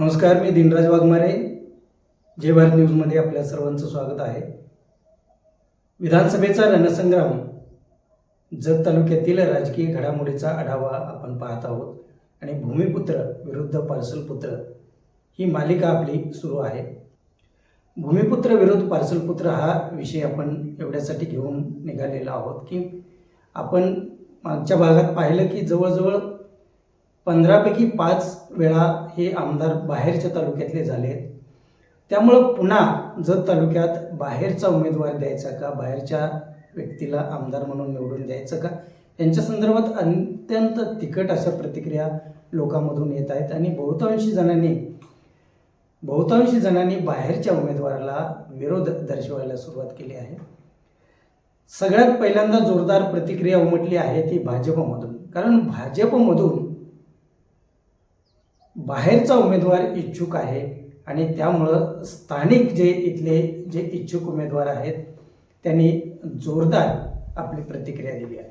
नमस्कार मी दिनराज वाघमारे. जय भारत न्यूजमध्ये आपल्या सर्वांचं स्वागत आहे. विधानसभेचा रणसंग्राम जत तालुक्यातील राजकीय घडामोडीचा आढावा आपण पाहत आहोत आणि भूमिपुत्र विरुद्ध पार्सलपुत्र ही मालिका आपली सुरू आहे. भूमिपुत्र विरुद्ध पार्सलपुत्र हा विषय आपण एवढ्यासाठी घेऊन निघालेला आहोत की आपण मागच्या भागात पाहिलं की जवळजवळ पंधरापैकी पाच वेळा हे आमदार बाहेरच्या तालुक्यातले झाले आहेत त्यामुळं पुन्हा जत तालुक्यात बाहेरचा उमेदवार द्यायचा का बाहेरच्या व्यक्तीला आमदार म्हणून निवडून द्यायचं का यांच्या संदर्भात अत्यंत तिखट अशा प्रतिक्रिया लोकांमधून येत आहेत आणि बहुतांशी जणांनी बहुतांशी जणांनी बाहेरच्या उमेदवाराला विरोध दर्शवायला सुरुवात केली आहे. सगळ्यात पहिल्यांदा जोरदार प्रतिक्रिया उमटली आहे ती भाजपमधून. कारण भाजपमधून बाहेरचा उमेदवार इच्छुक आहे आणि त्यामुळं स्थानिक जे इथले जे इच्छुक उमेदवार आहेत त्यांनी जोरदार आपली प्रतिक्रिया दिली आहे.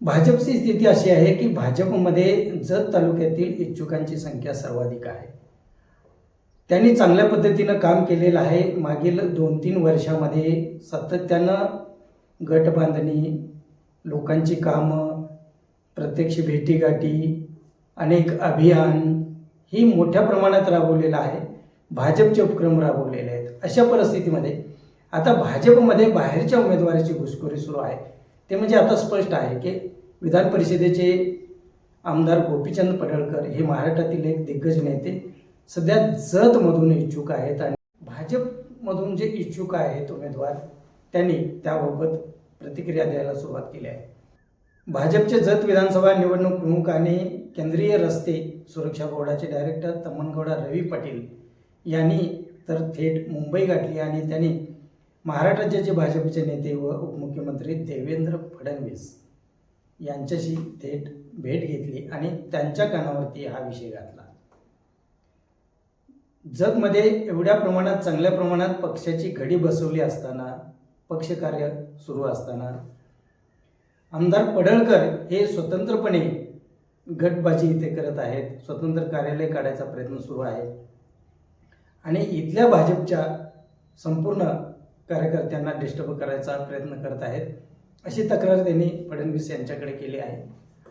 भाजपची स्थिती अशी आहे की भाजपमध्ये जत तालुक्यातील इच्छुकांची संख्या सर्वाधिक आहे. त्यांनी चांगल्या पद्धतीनं काम केलेलं आहे. मागील दोन तीन वर्षामध्ये सातत्यानं गट बांधणी लोकांची कामं प्रत्यक्ष भेटीगाठी अनेक अभियान ही मोठ्या प्रमाणात राबवलेलं आहे. भाजपचे उपक्रम राबवलेले आहेत. अशा परिस्थितीमध्ये आता भाजपमध्ये बाहेरच्या उमेदवाराची घुसखोरी सुरू आहे. ते म्हणजे आता स्पष्ट आहे की विधान परिषदेचे आमदार गोपीचंद पडळकर हे महाराष्ट्रातील एक दिग्गज नेते सध्या जतमधून इच्छुक आहेत आणि भाजपमधून जे इच्छुक आहेत उमेदवार त्यांनी त्याबाबत प्रतिक्रिया द्यायला सुरुवात केली आहे. भाजपचे जत विधानसभा निवडणूक प्रमुख आणि केंद्रीय रस्ते सुरक्षा बोर्डाचे डायरेक्टर तम्मनगौडा रवी पाटील यांनी तर थेट मुंबई गाठली आणि त्यांनी महाराष्ट्र राज्याचे भाजपचे नेते व उपमुख्यमंत्री देवेंद्र फडणवीस यांच्याशी थेट भेट घेतली आणि त्यांच्या कानावरती हा विषय घातला. जगमध्ये एवढ्या प्रमाणात चांगल्या प्रमाणात पक्षाची घडी बसवली असताना पक्षकार्य सुरू असताना आमदार पडळकर हे स्वतंत्रपणे गटबाजी इथे करत आहेत. स्वतंत्र कार्यालय काढायचा प्रयत्न सुरू आहे. आणि इथल्या भाजपच्या संपूर्ण कार्यकर्त्यांना डिस्टर्ब करायचा प्रयत्न करत आहेत. अशी तक्रार त्यांनी फडणवीस यांच्याकडे केली आहे.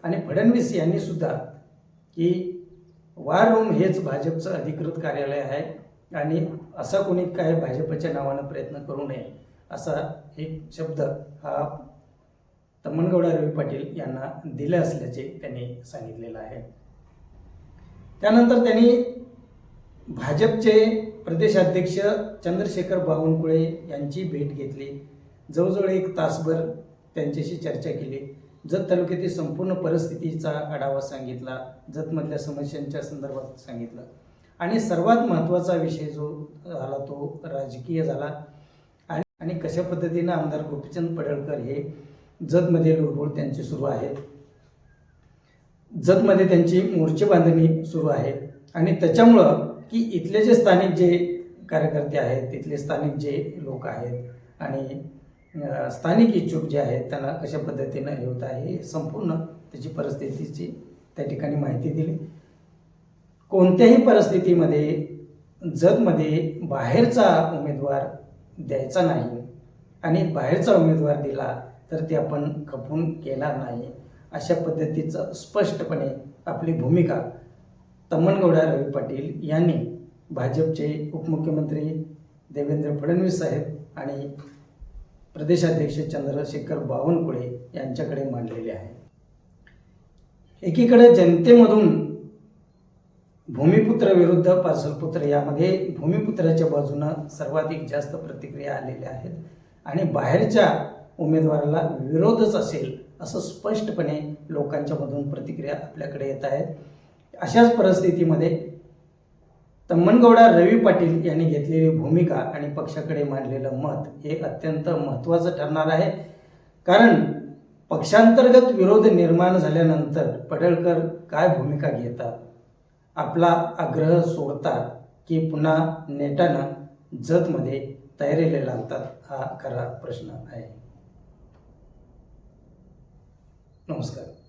आणि फडणवीस यांनी सुद्धा की वार रूम हेच भाजपचं अधिकृत कार्यालय आहे. आणि असा कोणी काय भाजपच्या नावानं प्रयत्न करू नये असा एक शब्द हा तम्मनगौडा रवी पाटील यांना दिले असल्याचे त्यांनी सांगितलेलं आहे. त्यानंतर त्यांनी भाजपचे प्रदेशाध्यक्ष चंद्रशेखर बावनकुळे यांची भेट घेतली. जवळजवळ एक तासभर त्यांच्याशी चर्चा केली. जत तालुक्यातील संपूर्ण परिस्थितीचा आढावा सांगितला. जतमधल्या समस्यांच्या संदर्भात सांगितलं. आणि सर्वात महत्त्वाचा विषय जो झाला तो राजकीय झाला. आणि आणि कशा पद्धतीनं आमदार गोपीचंद पडळकर हे जतमध्ये लुडबुड त्यांची सुरू आहे. जतमध्ये त्यांची मोर्चे बांधणी सुरू आहे. आणि त्याच्यामुळं की इथले जे स्थानिक जे कार्यकर्ते आहेत तिथले स्थानिक जे लोक आहेत आणि स्थानिक इच्छुक जे आहेत त्यांना कशा पद्धतीनं हे होत आहे हे संपूर्ण त्याची परिस्थितीची त्या ठिकाणी माहिती दिली. कोणत्याही परिस्थितीमध्ये जगमध्ये बाहेरचा उमेदवार द्यायचा नाही. आणि बाहेरचा उमेदवार दिला तर ते आपण खपून केला नाही. अशा पद्धतीचं स्पष्टपणे आपली भूमिका तम्मनगौडा रवी पाटील यांनी भाजपचे उपमुख्यमंत्री देवेंद्र फडणवीस साहेब आणि प्रदेशाध्यक्ष चंद्रशेखर बावनकुळे यांच्याकडे मांडलेले आहे. एकीकडे जनतेमधून भूमिपुत्र विरुद्ध पार्सलपुत्र यामध्ये भूमिपुत्राच्या बाजूनं सर्वाधिक जास्त प्रतिक्रिया आलेल्या आहेत. आणि बाहेरच्या उमेदवाराला विरोधच असेल असं स्पष्टपणे लोकांच्यामधून प्रतिक्रिया आपल्याकडे येत आहेत. अशाच परिस्थितीमध्ये तम्मनगौडा रवी पाटील यांनी घेतलेली भूमिका आणि पक्षाकडे मांडलेलं मत हे अत्यंत महत्त्वाचं ठरणार आहे. कारण पक्षांतर्गत विरोध निर्माण झाल्यानंतर पडळकर काय भूमिका घेतात? आपला आग्रह सोडतात की पुन्हा नेटानं जतमध्ये तयारीला लागतात हा खरा प्रश्न आहे. नमस्कार.